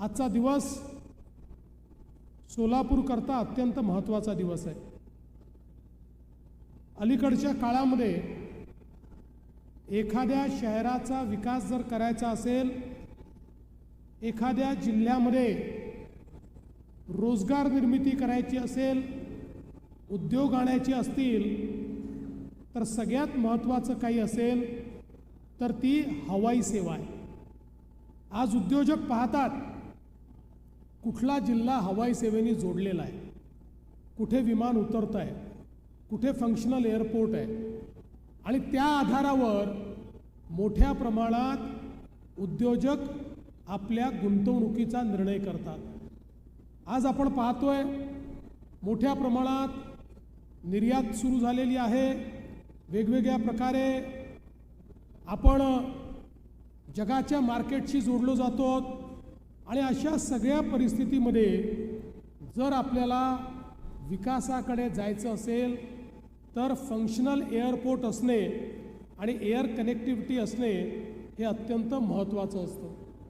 आजचा दिवस सोलापूरकरता अत्यंत महत्त्वाचा दिवस आहे. अलीकडच्या काळामध्ये एखाद्या शहराचा विकास जर करायचा असेल एखाद्या जिल्ह्यामध्ये रोजगार निर्मिती करायची असेल उद्योग आणायचे असतील तर सगळ्यात महत्त्वाचं काही असेल तर ती हवाई सेवा आहे. आज उद्योजक पाहतात कुठला जिल्हा हवाई सेवेने जोडलेला आहे? कुठे विमान उतरतं आहे? कुठे फंक्शनल एअरपोर्ट आहे? आणि त्या आधारावर मोठ्या प्रमाणात उद्योजक आपल्या गुंतवणुकीचा निर्णय करतात. आज आपण पाहतोय मोठ्या प्रमाणात निर्यात सुरू झालेली आहे. वेगवेगळ्या प्रकारे आपण जगाच्या मार्केटशी जोडलो जातो. आणि अशा सगळ्या परिस्थितीमध्ये जर आपल्याला विकासाकडे जायचं असेल तर फंक्शनल एअरपोर्ट असणे आणि एअर कनेक्टिव्हिटी असणे हे अत्यंत महत्त्वाचं असतं.